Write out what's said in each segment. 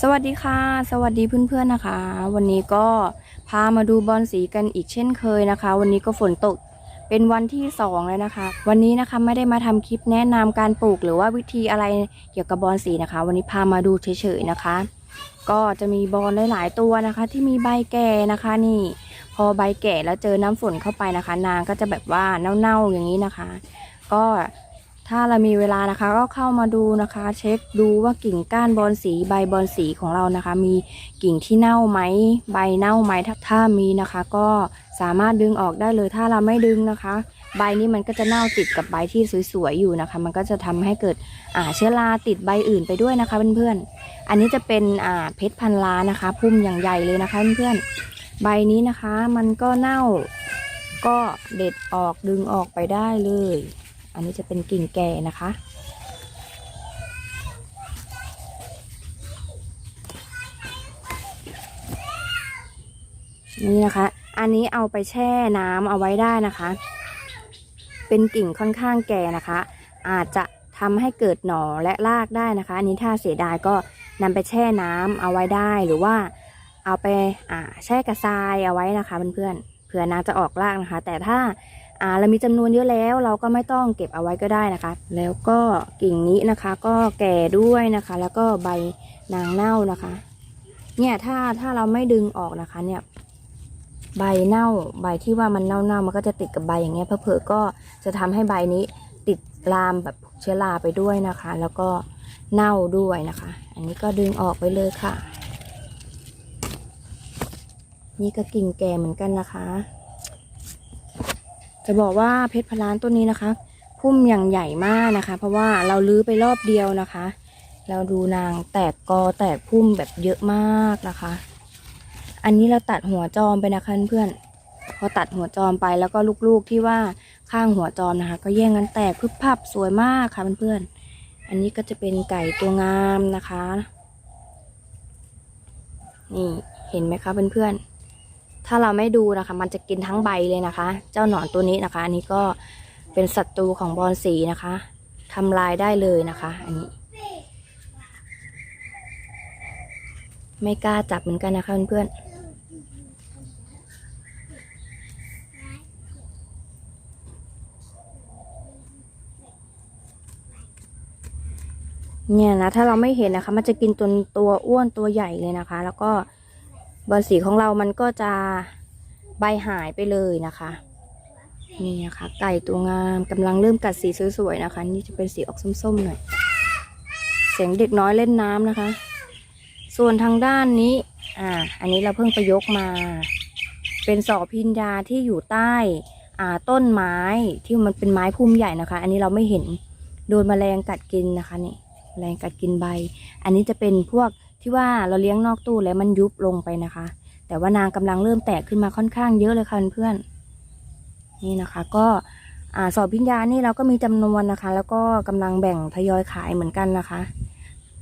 สวัสดีค่ะ สวัสดีเพื่อนๆนะคะ วันนี้ก็พามาดูบอลสีกันอีกเช่นเคยนะคะ วันนี้ก็ฝนตกเป็นวันที่สองแล้วนะคะ วันนี้นะคะไม่ได้มาทำคลิปแนะนำการปลูกหรือว่าวิธีอะไรเกี่ยวกับบอลสีนะคะ วันนี้พามาดูเฉยๆนะคะ ก็จะมีบอลหลายๆตัวนะคะ ที่มีใบแก่นะคะนี่ พอใบแก่แล้วเจอน้ำฝนเข้าไปนะคะ นางก็จะแบบว่าเน่าๆอย่างนี้นะคะ ก็ ถ้าเรามีเวลานะคะก็เข้ามาดูนะคะ เช็คดูว่ากิ่งก้านบอลสีใบบอลสีของเรานะคะ มีกิ่งที่เน่าไหมใบเน่าไหมถ้าถ้ามีนะคะ ก็สามารถดึงออกได้เลยถ้าเราไม่ดึงนะคะ ใบนี้มันก็จะเน่าติดกับใบที่สวยๆอยู่นะคะ มันก็จะทำให้เกิดอ่าเชื้อราติดใบอื่นไปด้วยนะคะเพื่อนๆอันนี้จะเป็นอ่าเพชรพันล้านนะคะ พุ่มอย่างใหญ่เลยนะคะเพื่อนๆใบนี้นะคะ มันก็เน่าก็เด็ดออกดึงออกไปได้เลย อันนี้จะเป็นกิ่งแก่นะคะ นี่นะคะ อันนี้เอาไปแช่น้ำเอาไว้ได้นะคะ เป็นกิ่งค่อนข้างแก่นะคะ อาจจะทำให้เกิดหน่อและรากได้นะคะ อันนี้ถ้าเสียดายก็นำไปแช่น้ำเอาไว้ได้หรือว่าเอาไปแช่กระทรายเอาไว้นะคะเพื่อนๆเผื่อน้ำจะออกรากนะคะ แต่ถ้า อ่าเรามีจำนวนเยอะแล้ว เราก็ไม่ต้องเก็บเอาไว้ก็ได้นะคะ แล้วก็กิ่งนี้นะคะ ก็แก่ด้วยนะคะ แล้วก็ใบนางเน่านะคะ เนี่ยถ้าถ้าเราไม่ดึงออกนะคะเนี่ยใบเน่าใบที่ว่ามันเน่าๆมันก็จะติดกับใบอย่างเงี้ยเผลอๆก็จะทำให้ใบนี้ติดลามแบบเชื้อราไปด้วยนะคะ แล้วก็เน่าด้วยนะคะ อันนี้ก็ดึงออกไปเลยค่ะ นี่ก็กิ่งแก่เหมือนกันนะคะ จะบอกว่าเพชรพลานต้นนี้นะคะ พุ่มอย่างใหญ่มากนะคะ เพราะว่าเราลื้อไปรอบเดียวนะคะ เราดูนางแตกกอแตกพุ่มแบบเยอะมากนะคะ อันนี้เราตัดหัวจอมไปนะคะเพื่อนพอตัดหัวจอมไปแล้วก็ลูกๆที่ว่าข้างหัวจอมนะคะ ก็แย่งกันแตกพึบพับสวยมากค่ะเพื่อนๆอันนี้ก็จะเป็นไก่ตัวงามนะคะนี่เห็นไหมคะเพื่อนๆ ถ้าเราไม่ดูนะคะ มันจะกินทั้งใบเลยนะคะ เจ้าหนอนตัวนี้นะคะ อันนี้ก็เป็นศัตรูของบอลสีนะคะทำลายได้เลยนะคะ อันนี้ ไม่กล้าจับเหมือนกันนะคะเพื่อนๆเนี่ยนะถ้าเราไม่เห็นนะคะ มันจะกินตัวตัวอ้วนตัวใหญ่เลยนะคะ แล้วก็ บอลสีของเรามันก็จะใบหายไปเลยนะคะ นี่นะคะ ไก่ตัวงามกำลังเริ่มกัดสีสวยๆนะคะ นี่จะเป็นสีออกส้มๆหน่อย เสียงเด็กน้อยเล่นน้ำนะคะ ส่วนทางด้านนี้ อ่า อันนี้เราเพิ่งไปยกมา เป็นสอพินยาที่อยู่ใต้อ่าต้นไม้ที่มันเป็นไม้พุ่มใหญ่นะคะ อันนี้เราไม่เห็นโดนแมลงกัดกินนะคะนี่แมลงกัดกินใบ อันนี้จะเป็นพวก ที่ว่าเราเลี้ยงนอกตู้แล้วมันยุบลงไปนะคะ แต่ว่านางกำลังเริ่มแตกขึ้นมาค่อนข้างเยอะเลยค่ะเพื่อนๆนี่นะคะ ก็อ่าสอบพิญญานี่เราก็มีจำนวนนะคะ แล้วก็กำลังแบ่งทยอยขายเหมือนกันนะคะ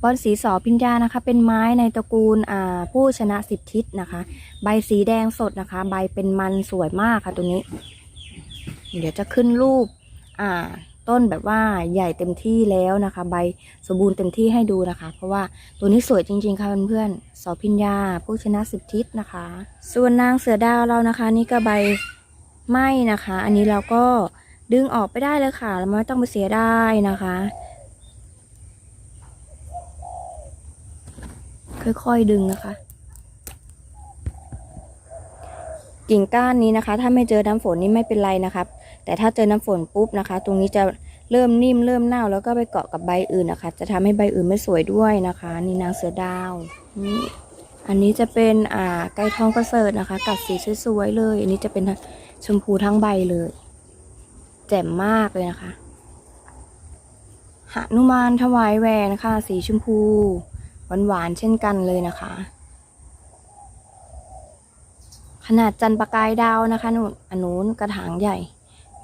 บอนสีสอพิญญานะคะ เป็นไม้ในตระกูลอ่าผู้ชนะสิบทิศนะคะ ใบสีแดงสดนะคะ ใบเป็นมันสวยมากค่ะตัวนี้ เดี๋ยวจะขึ้นรูปอ่า ต้นแบบว่าใหญ่เต็มที่แล้วนะคะ ใบสมบูรณ์เต็มที่ให้ดูนะคะ เพราะว่าตัวนี้สวยจริงๆค่ะเพื่อนๆสอพิญญาผู้ชนะสิบทิศนะคะ ส่วนนางเสือดาวเรานะคะ นี่ก็ใบไหม้นะคะ อันนี้เราก็ดึงออกไปได้เลยค่ะเราไม่ต้องไปเสียได้นะคะ ค่อยๆดึงนะคะ กิ่งก้านนี้นะคะ ถ้าไม่เจอน้ำฝนนี่ไม่เป็นไรนะครับ แต่ถ้าเจอน้ำฝนปุ๊บนะคะ ตรงนี้จะเริ่มนิ่มเริ่มเน่าแล้วก็ไปเกาะกับใบอื่นนะคะ จะทำให้ใบอื่นไม่สวยด้วยนะคะ นี่นางเสือดาวนี่อันนี้จะเป็นอ่าไก่ทองประเสริฐนะคะ กัดสีสวยๆเลย อันนี้จะเป็นชมพูทั้งใบเลย แจ่มมากเลยนะคะหนุมานถวายแหวนค่ะ สีชมพูหวานๆเช่นกันเลยนะคะ ขนาดจันประกายดาวนะคะนู่นอันนู้นกระถางใหญ่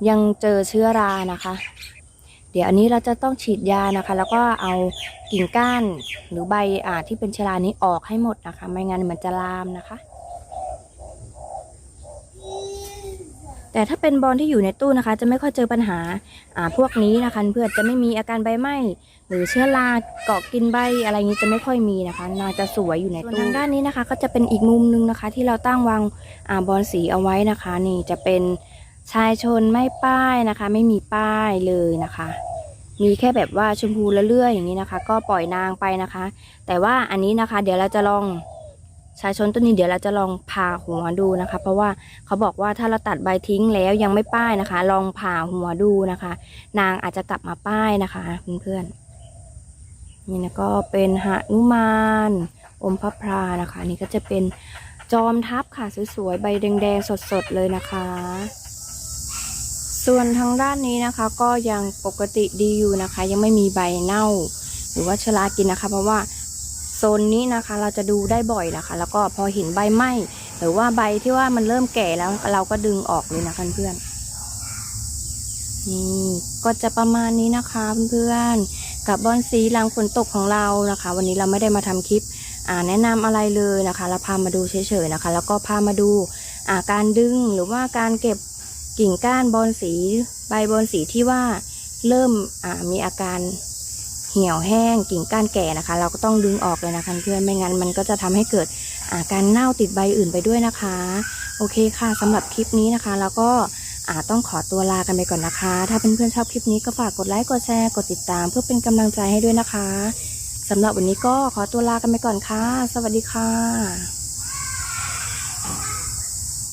ยังเจอเชื้อรานะคะ เดี๋ยวอันนี้เราจะต้องฉีดยานะคะ แล้วก็เอากิ่งก้านหรือใบอ่าที่เป็นเชื้อรานี้ออกให้หมดนะคะ ไม่งั้นมันจะลามนะคะ แต่ถ้าเป็นบอลที่อยู่ในตู้นะคะ จะไม่ค่อยเจอปัญหาอ่าพวกนี้นะคะเพื่อนจะไม่มีอาการใบไหม้หรือเชื้อราเกาะกินใบอะไรอย่างนี้จะไม่ค่อยมีนะคะนาจะสวยอยู่ในตู้ทางด้านนี้นะคะ ก็จะเป็นอีกมุมนึงนะคะ ที่เราตั้งวางอ่าบอลสีเอาไว้นะคะ นี่จะเป็นชายชนไม่ป้ายนะคะ ไม่มีป้ายเลยนะคะมีแค่แบบว่าชมพูละเลื่อยอย่างนี้นะคะ ก็ปล่อยนางไปนะคะ แต่ว่าอันนี้นะคะ เดี๋ยวเราจะลอง ชายชนต้นนี้เดี๋ยวเราจะลองผ่าหัวดูนะคะ เพราะว่าเขาบอกว่าถ้าเราตัดใบทิ้งแล้วยังไม่ป้ายนะคะ ลองผ่าหัวดูนะคะ นางอาจจะกลับมาป้ายนะคะเพื่อนๆนี่นะก็เป็นหนุมานอมพระพรานะคะ นี่ก็จะเป็นจอมทัพค่ะสวยๆใบแดงๆสดๆเลยนะคะ ส่วนทางด้านนี้นะคะก็ยังปกติดีอยู่นะคะ ยังไม่มีใบเน่า หรือว่าชรากินนะคะ เพราะว่า โซนนี้นะคะ เราจะดูได้บ่อยนะคะ แล้วก็พอเห็นใบไหม้หรือว่าใบที่ว่ามันเริ่มแก่แล้วเราก็ดึงออกเลยนะคะเพื่อนนี่ก็จะประมาณนี้นะคะเพื่อนๆกับบอนสีหลังฝนตกของเรานะคะ วันนี้เราไม่ได้มาทำคลิปอ่าแนะนำอะไรเลยนะคะเราพามาดูเฉยๆนะคะ แล้วก็พามาดูอ่าการดึงหรือว่าการเก็บกิ่งก้านบอนสีใบบอนสีที่ว่าเริ่มอ่ามีอาการ เหี่ยวแห้งกิ่งก้านแก่นะคะ เราก็ต้องดึงออกเลยนะคะเพื่อนไม่งั้นมันก็จะทำให้เกิดอาการเน่าติดใบอื่นไปด้วยนะคะ โอเคค่ะสำหรับคลิปนี้นะคะแล้วก็อาต้องขอตัวลากันไปก่อนนะคะ ถ้าเเพื่อนๆชอบคลิปนี้ก็ฝากกดไลค์กดแชร์กดติดตาม เพื่อเป็นกำลังใจให้ด้วยนะคะสำหรับวันนี้ก็ขอตัวลากันไปก่อนค่ะ สวัสดีค่ะ